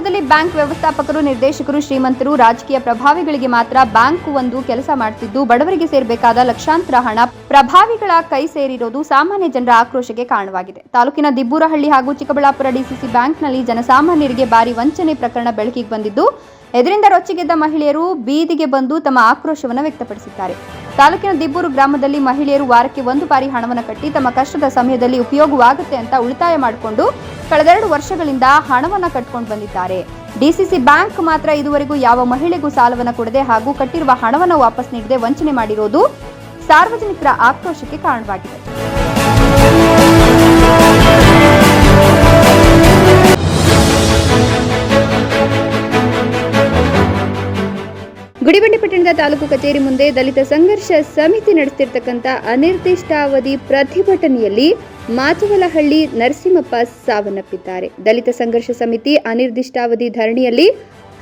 ನಗರದಲ್ಲಿ ಬ್ಯಾಂಕ್ ವ್ಯವಸ್ಥಾಪಕರು, ನಿರ್ದೇಶಕರು, ಶ್ರೀಮಂತರು ರಾಜಕೀಯ ಪ್ರಭಾವಿಗಳಿಗೆ ಮಾತ್ರ ಬ್ಯಾಂಕ್ ಒಂದು ಕೆಲಸ ಮಾಡುತ್ತಿದ್ದು ಬಡವರಿಗೆ ಸೇರಬೇಕಾದ ಲಕ್ಷಾಂತರ ಹಣ ಪ್ರಭಾವಿಗಳ ಕೈ ಸೇರಿರೋದು ಸಾಮಾನ್ಯ ಜನರ ಆಕ್ರೋಶಕ್ಕೆ ಕಾರಣವಾಗಿದೆ. ತಾಲೂಕಿನ ದಿಬ್ಬೂರಹಳ್ಳಿ ಹಾಗೂ ಚಿಕ್ಕಬಳ್ಳಾಪುರ ಡಿಸಿಸಿ ಬ್ಯಾಂಕ್ನಲ್ಲಿ ಜನಸಾಮಾನ್ಯರಿಗೆ ಭಾರಿ ವಂಚನೆ ಪ್ರಕರಣ ಬೆಳಕಿಗೆ ಬಂದಿದ್ದು ಇದರಿಂದ ರೊಚ್ಚಿಗೆದ್ದ ಮಹಿಳೆಯರು ಬೀದಿಗೆ ಬಂದು ತಮ್ಮ ಆಕ್ರೋಶವನ್ನು ವ್ಯಕ್ತಪಡಿಸಿದ್ದಾರೆ. ತಾಲೂಕಿನ ದಿಬ್ಬೂರು ಗ್ರಾಮದಲ್ಲಿ ಮಹಿಳೆಯರು ವಾರಕ್ಕೆ ಒಂದು ಬಾರಿ ಹಣವನ್ನು ಕಟ್ಟಿ ತಮ್ಮ ಕಷ್ಟದ ಸಮಯದಲ್ಲಿ ಉಪಯೋಗವಾಗುತ್ತೆ ಅಂತ ಉಳಿತಾಯ ಮಾಡಿಕೊಂಡು ಕಳೆದೆರಡು ವರ್ಷಗಳಿಂದ ಹಣವನ್ನು ಕಟ್ಕೊಂಡು ಬಂದಿದ್ದಾರೆ. ಡಿಸಿಸಿ ಬ್ಯಾಂಕ್ ಮಾತ್ರ ಇದುವರೆಗೂ ಯಾವ ಮಹಿಳೆಗೂ ಸಾಲವನ್ನು ಕೊಡದೆ ಹಾಗೂ ಕಟ್ಟಿರುವ ಹಣವನ್ನು ವಾಪಸ್ ನೀಡದೆ ವಂಚನೆ ಮಾಡಿರೋದು ಸಾರ್ವಜನಿಕರ ಆಕ್ರೋಶಕ್ಕೆ ಕಾರಣವಾಗಿದೆ. ಗುಡಿಬಂಡೆ ಪಟ್ಟಣದ ತಾಲೂಕು ಕಚೇರಿ ಮುಂದೆ ದಲಿತ ಸಂಘರ್ಷ ಸಮಿತಿ ನಡೆಸಿರ್ತಕ್ಕಂಥ ಅನಿರ್ದಿಷ್ಟಾವಧಿ ಪ್ರತಿಭಟನೆಯಲ್ಲಿ ಮಾಚವಲಹಳ್ಳಿ ನರಸಿಂಹಪ್ಪ ಸಾವನ್ನಪ್ಪಿದ್ದಾರೆ. ದಲಿತ ಸಂಘರ್ಷ ಸಮಿತಿ ಅನಿರ್ದಿಷ್ಟಾವಧಿ ಧರಣಿಯಲ್ಲಿ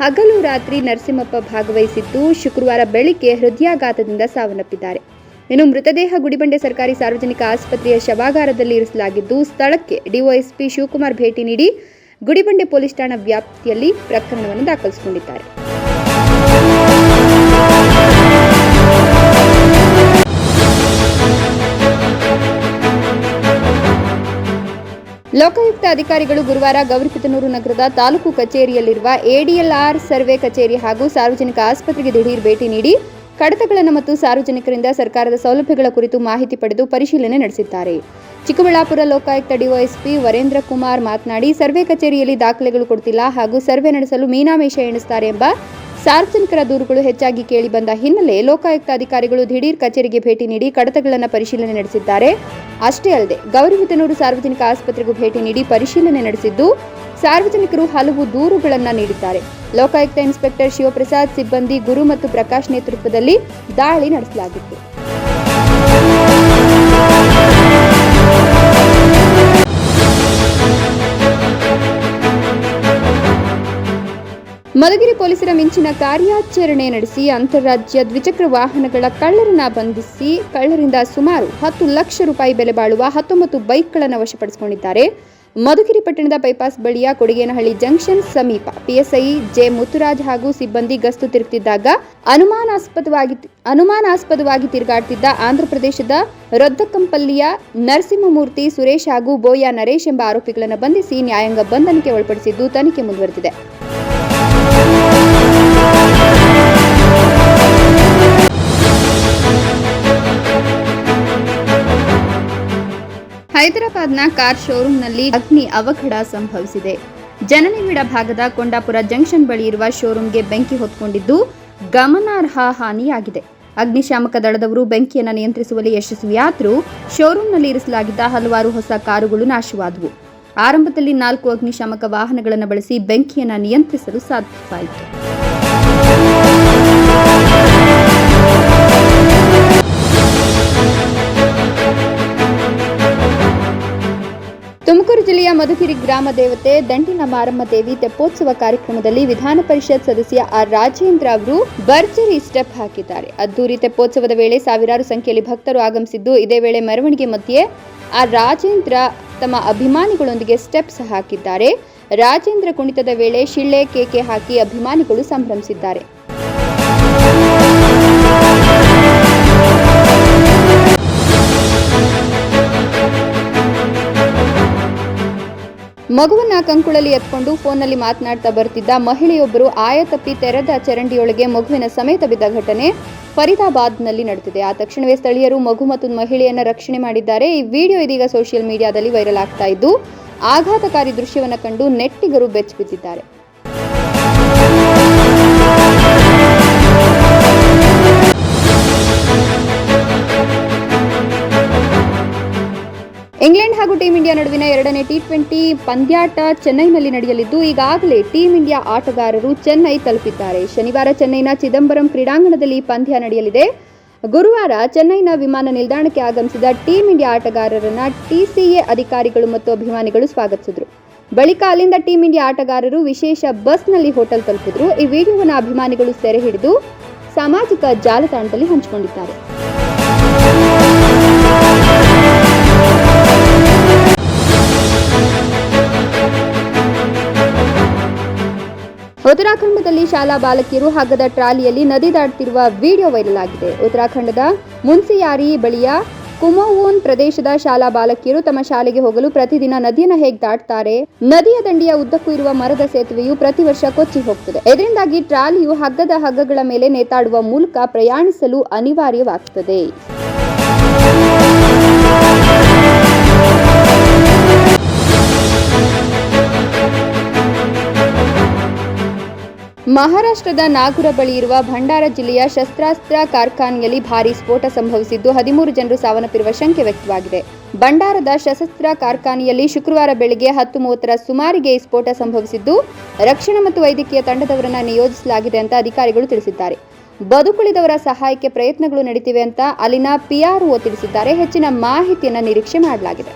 ಹಗಲು ರಾತ್ರಿ ನರಸಿಂಹಪ್ಪ ಭಾಗವಹಿಸಿದ್ದು ಶುಕ್ರವಾರ ಬೆಳಿಗ್ಗೆ ಹೃದಯಾಘಾತದಿಂದ ಸಾವನ್ನಪ್ಪಿದ್ದಾರೆ. ಇನ್ನು ಮೃತದೇಹ ಗುಡಿಬಂಡೆ ಸರ್ಕಾರಿ ಸಾರ್ವಜನಿಕ ಆಸ್ಪತ್ರೆಯ ಶವಾಗಾರದಲ್ಲಿ ಇರಿಸಲಾಗಿದ್ದು, ಸ್ಥಳಕ್ಕೆ ಡಿವೈಎಸ್ಪಿ ಶಿವಕುಮಾರ್ ಭೇಟಿ ನೀಡಿ ಗುಡಿಬಂಡೆ ಪೊಲೀಸ್ ಠಾಣಾ ವ್ಯಾಪ್ತಿಯಲ್ಲಿ ಪ್ರಕರಣವನ್ನು ದಾಖಲಿಸಿಕೊಂಡಿದ್ದಾರೆ. ಲೋಕಾಯುಕ್ತ ಅಧಿಕಾರಿಗಳು ಗುರುವಾರ ಗೌರಿಬಿದನೂರು ನಗರದ ತಾಲೂಕು ಕಚೇರಿಯಲ್ಲಿರುವ ಎಡಿಎಲ್ಆರ್ ಸರ್ವೆ ಕಚೇರಿ ಹಾಗೂ ಸಾರ್ವಜನಿಕ ಆಸ್ಪತ್ರೆಗೆ ದಿಢೀರ್ ಭೇಟಿ ನೀಡಿ ಕಡತಗಳನ್ನು ಮತ್ತು ಸಾರ್ವಜನಿಕರಿಂದ ಸರ್ಕಾರದ ಸೌಲಭ್ಯಗಳ ಕುರಿತು ಮಾಹಿತಿ ಪಡೆದು ಪರಿಶೀಲನೆ ನಡೆಸಿದ್ದಾರೆ. ಚಿಕ್ಕಬಳ್ಳಾಪುರ ಲೋಕಾಯುಕ್ತ ಡಿವೈಎಸ್ಪಿ ವರೇಂದ್ರ ಕುಮಾರ್ ಮಾತನಾಡಿ, ಸರ್ವೆ ಕಚೇರಿಯಲ್ಲಿ ದಾಖಲೆಗಳು ಕೊಡ್ತಿಲ್ಲ ಹಾಗೂ ಸರ್ವೆ ನಡೆಸಲು ಮೀನಾಮೇಷ ಎಣಿಸುತ್ತಾರೆ ಎಂಬ ಸಾರ್ವಜನಿಕರ ದೂರುಗಳು ಹೆಚ್ಚಾಗಿ ಕೇಳಿ ಬಂದ ಹಿನ್ನೆಲೆ ಲೋಕಾಯುಕ್ತ ಅಧಿಕಾರಿಗಳು ದಿಢೀರ್ ಕಚೇರಿಗೆ ಭೇಟಿ ನೀಡಿ ಕಡತಗಳನ್ನು ಪರಿಶೀಲನೆ ನಡೆಸಿದ್ದಾರೆ. ಅಷ್ಟೇ ಅಲ್ಲದೆ ಗೌರಿಬಿದನೂರು ಸಾರ್ವಜನಿಕ ಆಸ್ಪತ್ರೆಗೂ ಭೇಟಿ ನೀಡಿ ಪರಿಶೀಲನೆ ನಡೆಸಿದ್ದು, ಸಾರ್ವಜನಿಕರು ಹಲವು ದೂರುಗಳನ್ನು ನೀಡಿದ್ದಾರೆ. ಲೋಕಾಯುಕ್ತ ಇನ್ಸ್ಪೆಕ್ಟರ್ ಶಿವಪ್ರಸಾದ್ ಸಿಬ್ಬಂದಿ ಗುರು ಮತ್ತು ಪ್ರಕಾಶ್ ನೇತೃತ್ವದಲ್ಲಿ ದಾಳಿ ನಡೆಸಲಾಗಿತ್ತು. ಪೊಲೀಸರ ಮಿಂಚಿನ ಕಾರ್ಯಾಚರಣೆ ನಡೆಸಿ ಅಂತಾರಾಜ್ಯ ದ್ವಿಚಕ್ರ ವಾಹನಗಳ ಕಳ್ಳರನ್ನ ಬಂಧಿಸಿ ಕಳ್ಳರಿಂದ ಸುಮಾರು ಹತ್ತು ಲಕ್ಷ ರೂಪಾಯಿ ಬೆಲೆ ಬಾಳುವ ಹತ್ತೊಂಬತ್ತು ಬೈಕ್ಗಳನ್ನು ವಶಪಡಿಸಿಕೊಂಡಿದ್ದಾರೆ. ಮಧುಗಿರಿ ಪಟ್ಟಣದ ಬೈಪಾಸ್ ಬಳಿಯ ಕೊಡಿಗೇನಹಳ್ಳಿ ಜಂಕ್ಷನ್ ಸಮೀಪ ಪಿಎಸ್ಐ ಜೆ ಮುತ್ತುರಾಜ್ ಹಾಗೂ ಸಿಬ್ಬಂದಿ ಗಸ್ತು ತಿರುಗುತ್ತಿದ್ದಾಗ ಅನುಮಾನಾಸ್ಪದವಾಗಿ ಅನುಮಾನಾಸ್ಪದವಾಗಿ ತಿರುಗಾಡ್ತಿದ್ದ ಆಂಧ್ರಪ್ರದೇಶದ ರೊದ್ದಕಂಪಲ್ಲಿಯ ನರಸಿಂಹಮೂರ್ತಿ ಸುರೇಶ್ ಹಾಗೂ ಬೋಯಾ ನರೇಶ್ ಎಂಬ ಆರೋಪಿಗಳನ್ನು ಬಂಧಿಸಿ ನ್ಯಾಯಾಂಗ ಬಂಧನಕ್ಕೆ ಒಳಪಡಿಸಿದ್ದು ತನಿಖೆ ಮುಂದುವರೆದಿದೆ. ಹೈದರಾಬಾದ್ನ ಕಾರ್ ಶೋರೂಂನಲ್ಲಿ ಅಗ್ನಿ ಅವಘಡ ಸಂಭವಿಸಿದೆ. ಜನನಿಬಿಡ ಭಾಗದ ಕೊಂಡಾಪುರ ಜಂಕ್ಷನ್ ಬಳಿ ಇರುವ ಶೋರೂಂಗೆ ಬೆಂಕಿ ಹೊತ್ಕೊಂಡಿದ್ದು ಗಮನಾರ್ಹ ಹಾನಿಯಾಗಿದೆ. ಅಗ್ನಿಶಾಮಕ ದಳದವರು ಬೆಂಕಿಯನ್ನು ನಿಯಂತ್ರಿಸುವಲ್ಲಿ ಯಶಸ್ವಿಯಾದರೂ ಶೋರೂಂನಲ್ಲಿ ಇರಿಸಲಾಗಿದ್ದ ಹಲವಾರು ಹೊಸ ಕಾರುಗಳು ನಾಶವಾದವು. ಆರಂಭದಲ್ಲಿ ನಾಲ್ಕು ಅಗ್ನಿಶಾಮಕ ವಾಹನಗಳನ್ನು ಬಳಸಿ ಬೆಂಕಿಯನ್ನು ನಿಯಂತ್ರಿಸಲು ಸಾಧ್ಯವಾಯಿತು. ಮಧುಗಿರಿ ಗ್ರಾಮ ದೇವತೆ ದಂಟಿನ ಮಾರಮ್ಮ ದೇವಿ ತೆಪ್ಪೋತ್ಸವ ಕಾರ್ಯಕ್ರಮದಲ್ಲಿ ವಿಧಾನ ಪರಿಷತ್ ಸದಸ್ಯ ಆರ್ ರಾಜೇಂದ್ರ ಅವರು ಭರ್ಜರಿ ಸ್ಟೆಪ್ ಹಾಕಿದ್ದಾರೆ. ಅದ್ದೂರಿ ತೆಪ್ಪೋತ್ಸವದ ವೇಳೆ ಸಾವಿರಾರು ಸಂಖ್ಯೆಯಲ್ಲಿ ಭಕ್ತರು ಆಗಮಿಸಿದ್ದು, ಇದೇ ವೇಳೆ ಮೆರವಣಿಗೆ ಮಧ್ಯೆ ಆರ್ ರಾಜೇಂದ್ರ ತಮ್ಮ ಅಭಿಮಾನಿಗಳೊಂದಿಗೆ ಸ್ಟೆಪ್ಸ್ ಹಾಕಿದ್ದಾರೆ. ರಾಜೇಂದ್ರ ಕುಣಿತದ ವೇಳೆ ಶಿಳ್ಳೆ ಕೇಕೆ ಹಾಕಿ ಅಭಿಮಾನಿಗಳು ಸಂಭ್ರಮಿಸಿದ್ದಾರೆ. ಮಗುವನ್ನ ಕಂಕುಳಲ್ಲಿ ಎತ್ಕೊಂಡು ಫೋನ್ನಲ್ಲಿ ಮಾತನಾಡ್ತಾ ಬರ್ತಿದ್ದ ಮಹಿಳೆಯೊಬ್ಬರು ಆಯತಪ್ಪಿ ತೆರೆದ ಚರಂಡಿಯೊಳಗೆ ಮಗುವಿನ ಸಮೇತ ಬಿದ್ದ ಘಟನೆ ಫರೀದಾಬಾದ್ನಲ್ಲಿ ನಡೆದಿದೆ. ಆ ತಕ್ಷಣವೇ ಸ್ಥಳೀಯರು ಮಗು ಮತ್ತು ಮಹಿಳೆಯನ್ನ ರಕ್ಷಣೆ ಮಾಡಿದ್ದಾರೆ. ಈ ವಿಡಿಯೋ ಇದೀಗ ಸೋಷಿಯಲ್ ಮೀಡಿಯಾದಲ್ಲಿ ವೈರಲ್ ಆಗ್ತಾ ಇದ್ದು, ಆಘಾತಕಾರಿ ದೃಶ್ಯವನ್ನು ಕಂಡು ನೆಟ್ಟಿಗರು ಬೆಚ್ಚಿಬಿದ್ದಿದ್ದಾರೆ. ಟೀಂ ಇಂಡಿಯಾ ನಡುವಿನ ಎರಡನೇ ಟಿ ಟ್ವೆಂಟಿ ಪಂದ್ಯಾಟ ಚೆನ್ನೈನಲ್ಲಿ ನಡೆಯಲಿದ್ದು, ಈಗಾಗಲೇ ಟೀಂ ಇಂಡಿಯಾ ಆಟಗಾರರು ಚೆನ್ನೈ ತಲುಪಿದ್ದಾರೆ. ಶನಿವಾರ ಚೆನ್ನೈನ ಚಿದಂಬರಂ ಕ್ರೀಡಾಂಗಣದಲ್ಲಿ ಪಂದ್ಯ ನಡೆಯಲಿದೆ. ಗುರುವಾರ ಚೆನ್ನೈನ ವಿಮಾನ ನಿಲ್ದಾಣಕ್ಕೆ ಆಗಮಿಸಿದ ಟೀಂ ಇಂಡಿಯಾ ಆಟಗಾರರನ್ನ ಟಿಸಿಎ ಅಧಿಕಾರಿಗಳು ಮತ್ತು ಅಭಿಮಾನಿಗಳು ಸ್ವಾಗತಿಸಿದರು. ಬಳಿಕ ಅಲ್ಲಿಂದ ಟೀಂ ಇಂಡಿಯಾ ಆಟಗಾರರು ವಿಶೇಷ ಬಸ್ನಲ್ಲಿ ಹೋಟೆಲ್ ತಲುಪಿದ್ರು. ಈ ವಿಡಿಯೋವನ್ನು ಅಭಿಮಾನಿಗಳು ಸೆರೆ ಹಿಡಿದು ಸಾಮಾಜಿಕ ಜಾಲತಾಣದಲ್ಲಿ ಹಂಚಿಕೊಂಡಿದ್ದಾರೆ. ಉತ್ತರಾಖಂಡದಲ್ಲಿ ಶಾಲಾ ಬಾಲಕಿಯರು ಹಗ್ಗದ ಟ್ರಾಲಿಯಲ್ಲಿ ನದಿ ದಾಟುತ್ತಿರುವ ವಿಡಿಯೋ ವೈರಲ್ ಆಗಿದೆ. ಉತ್ತರಾಖಂಡದ ಮುನ್ಸಿಯಾರಿ ಬಳಿಯ ಕುಮೋವೋನ್ ಪ್ರದೇಶದ ಶಾಲಾ ಬಾಲಕಿಯರು ತಮ್ಮ ಶಾಲೆಗೆ ಹೋಗಲು ಪ್ರತಿದಿನ ನದಿಯನ್ನು ಹೇಗೆ ದಾಟುತ್ತಾರೆ ನದಿಯ ದಂಡೆಯ ಉದ್ದಕ್ಕೂ ಇರುವ ಮರದ ಸೇತುವೆಯು ಪ್ರತಿ ವರ್ಷ ಕೊಚ್ಚಿ ಹೋಗ್ತದೆ. ಇದರಿಂದಾಗಿ ಟ್ರಾಲಿಯು ಹಗ್ಗದ ಹಗ್ಗಗಳ ಮೇಲೆ ನೇತಾಡುವ ಮೂಲಕ ಪ್ರಯಾಣಿಸಲು ಅನಿವಾರ್ಯವಾಗುತ್ತದೆ ಮಹಾರಾಷ್ಟ್ರದ ನಾಗುರ ಬಳಿ ಇರುವ ಭಂಡಾರ ಜಿಲ್ಲೆಯ ಶಸ್ತ್ರಾಸ್ತ್ರ ಕಾರ್ಖಾನೆಯಲ್ಲಿ ಭಾರೀ ಸ್ಫೋಟ ಸಂಭವಿಸಿದ್ದು ಹದಿಮೂರು ಜನರು ಸಾವನ್ನಪ್ಪಿರುವ ಶಂಕೆ ವ್ಯಕ್ತವಾಗಿದೆ. ಭಂಡಾರದ ಸಶಸ್ತ್ರ ಕಾರ್ಖಾನೆಯಲ್ಲಿ ಶುಕ್ರವಾರ ಬೆಳಗ್ಗೆ ಹತ್ತು ಮೂವತ್ತರ ಸುಮಾರಿಗೆ ಈ ಸ್ಫೋಟ ಸಂಭವಿಸಿದ್ದು, ರಕ್ಷಣಾ ಮತ್ತು ವೈದ್ಯಕೀಯ ತಂಡದವರನ್ನು ನಿಯೋಜಿಸಲಾಗಿದೆ ಅಂತ ಅಧಿಕಾರಿಗಳು ತಿಳಿಸಿದ್ದಾರೆ. ಬದುಕುಳಿದವರ ಸಹಾಯಕ್ಕೆ ಪ್ರಯತ್ನಗಳು ನಡೆಯುತ್ತಿವೆ ಅಂತ ಅಲ್ಲಿನ ಪಿಆರ್ಒ ತಿಳಿಸಿದ್ದಾರೆ. ಹೆಚ್ಚಿನ ಮಾಹಿತಿಯನ್ನು ನಿರೀಕ್ಷೆ ಮಾಡಲಾಗಿದೆ.